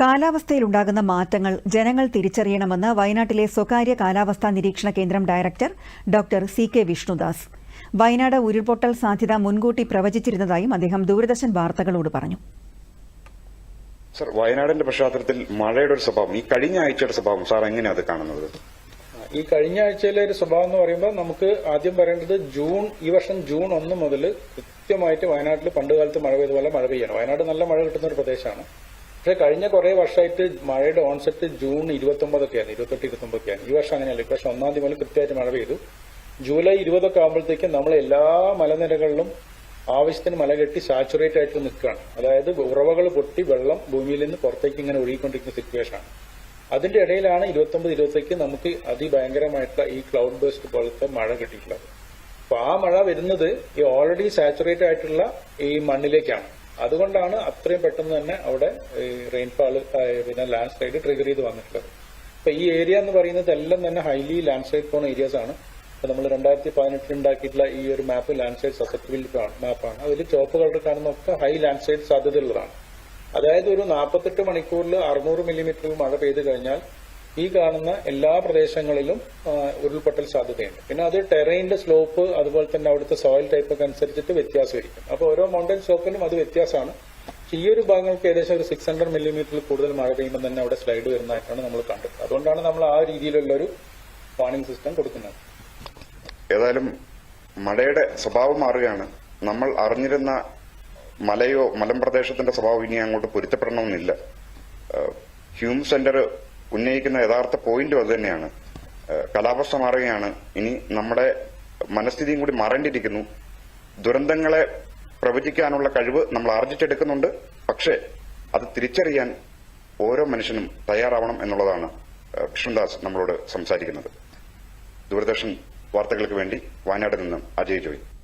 കാലാവസ്ഥയിലുണ്ടാകുന്ന മാറ്റങ്ങൾ ജനങ്ങൾ തിരിച്ചറിയണമെന്ന് വയനാട്ടിലെ സ്വകാര്യ കാലാവസ്ഥാ നിരീക്ഷണ കേന്ദ്രം director doctor C K Vishnudas. Wayanad ഉരുൾപൊട്ടൽ സാധ്യത മുൻകൂട്ടി പ്രവചിച്ചിരുന്നതായും അദ്ദേഹം ദൂരദർശൻ വാർത്തകളോട് പറഞ്ഞു. സർ വയനാടിന്റെ പശ്ചാത്തലത്തിൽ മഴയുടെ ഒരു സ്വഭാവം ഈ കഴിഞ്ഞ ആഴ്ചയുടെ സ്വഭാവം സാർ എങ്ങനെയാണ് അത് കാണുന്നത്? ഈ കഴിഞ്ഞ ആഴ്ചയിലെ ഒരു സ്വഭാവം എന്ന് പറയുമ്പോൾ നമുക്ക് ആദ്യം പറയേണ്ടത് ജൂൺ ഈ വർഷം ജൂൺ ഒന്ന് മുതൽ കൃത്യമായിട്ട് വയനാട്ടിൽ പണ്ടുകാലത്ത് മഴ പെയ്ത പോലെ മഴ പെയ്യണം. വയനാട് നല്ല മഴ കിട്ടുന്ന ഒരു പ്രദേശമാണ്. പക്ഷെ കഴിഞ്ഞ കുറെ വർഷമായിട്ട് മഴയുടെ ഓൺസെറ്റ് ജൂൺ ഇരുപത്തൊമ്പതൊക്കെയാണ് ഇരുപത്തെട്ട് ഇരുപത്തൊമ്പതൊക്കെയാണ്. ഈ വർഷം അങ്ങനെയല്ല ഈ വർഷം ഒന്നാം തീയതി മുതൽ കൃത്യമായിട്ട് മഴ പെയ്തു. ജൂലൈ ഇരുപതൊക്കെ ആകുമ്പോഴത്തേക്കും നമ്മൾ എല്ലാ മലനിരകളിലും ആവശ്യത്തിന് മല കെട്ടി സാച്ചുറേറ്റ് ആയിട്ട് നിൽക്കുകയാണ്. അതായത് ഉറവകൾ പൊട്ടി വെള്ളം ഭൂമിയിൽ നിന്ന് പുറത്തേക്ക് ഇങ്ങനെ ഒഴുകിക്കൊണ്ടിരിക്കുന്ന സിറ്റുവേഷനാണ് അതിന്റെ ഇടയിലാണ് ഇരുപത്തൊമ്പത് ഇരുപത്തേക്ക് നമുക്ക് അതിഭയങ്കരമായിട്ടുള്ള ഈ ക്ലൗഡ് ബേസ്ഡ് പോലത്തെ മഴ കിട്ടിയിട്ടുള്ളത്. അപ്പൊ ആ മഴ വരുന്നത് ഈ ഓൾറെഡി സാച്ചുറേറ്റ് ആയിട്ടുള്ള ഈ മണ്ണിലേക്കാണ്. അതുകൊണ്ടാണ് അത്രയും പെട്ടെന്ന് തന്നെ അവിടെ റെയിൻഫാൾ പിന്നെ ലാൻഡ് സ്ലൈഡ് ട്രിഗർ ചെയ്ത് വന്നിട്ടുള്ളത്. അപ്പൊ ഈ ഏരിയ എന്ന് പറയുന്നത് എല്ലാം തന്നെ ഹൈലി ലാൻഡ് സ്ലൈഡ് പോണ ഏരിയാസ് ആണ്. അപ്പൊ നമ്മൾ രണ്ടായിരത്തി പതിനെട്ടിൽ ഉണ്ടാക്കിയിട്ടുള്ള ഈ ഒരു മാപ്പ് ലാൻഡ് സ്ലൈഡ് സസെപ്റ്റിബിലിറ്റി മാപ്പാണ് അതിൽ ചുവപ്പ് കളർ കാണുന്ന ഒക്കെ ഹൈ ലാൻഡ് സ്ലൈഡ് സാധ്യതയുള്ളതാണ്. അതായത് ഒരു നാൽപ്പത്തെട്ട് മണിക്കൂറിൽ അറുന്നൂറ് മില്ലിമീറ്റർ മഴ പെയ്തു കഴിഞ്ഞാൽ ഈ കാണുന്ന എല്ലാ പ്രദേശങ്ങളിലും ഉരുൾപൊട്ടൽ സാധ്യതയുണ്ട്. പിന്നെ അത് ടെറൈന്റെ സ്ലോപ്പ് അതുപോലെ തന്നെ അവിടുത്തെ സോയിൽ ടൈപ്പ് ഒക്കെ അനുസരിച്ചിട്ട് വ്യത്യാസമായിരിക്കും. അപ്പോൾ ഓരോ മൗണ്ടൻ സ്ലോപ്പിലും അത് വ്യത്യാസമാണ്. ഈ ഒരു ഭാഗങ്ങൾക്ക് ഏകദേശം ഒരു സിക്സ് ഹൺഡ്രഡ് മില്ലിമീറ്ററിൽ കൂടുതൽ മഴ പെയ്യുമ്പോൾ തന്നെ അവിടെ സ്ലൈഡ് വരുന്നതായിട്ടാണ് നമ്മൾ കണ്ടത്. അതുകൊണ്ടാണ് നമ്മൾ ആ രീതിയിലുള്ള ഒരു വാണിംഗ് സിസ്റ്റം കൊടുക്കുന്നത്. ഏതായാലും മഴയുടെ സ്വഭാവം മാറുകയാണ്. നമ്മൾ അറിഞ്ഞിരുന്ന മലയോ മലമ്പ്രദേശത്തിന്റെ സ്വഭാവം ഇനി അങ്ങോട്ട് പൊരുത്തപ്പെടണമെന്നില്ല. ഹ്യൂം സെന്റർ ഉന്നയിക്കുന്ന യഥാർത്ഥ പോയിന്റും അത് തന്നെയാണ്. കാലാവസ്ഥ മാറുകയാണ്. ഇനി നമ്മുടെ മനസ്ഥിതിയും കൂടി മാറേണ്ടിയിരിക്കുന്നു. ദുരന്തങ്ങളെ പ്രവചിക്കാനുള്ള കഴിവ് നമ്മൾ ആർജിച്ചെടുക്കുന്നുണ്ട്. പക്ഷേ അത് തിരിച്ചറിയാൻ ഓരോ മനുഷ്യനും തയ്യാറാവണം എന്നുള്ളതാണ് കൃഷ്ണദാസ് നമ്മളോട് സംസാരിക്കുന്നത്. ദൂരദർശൻ വാർത്തകൾക്ക് വേണ്ടി വയനാട്ടിൽ നിന്നും അജയ് ജോയ്.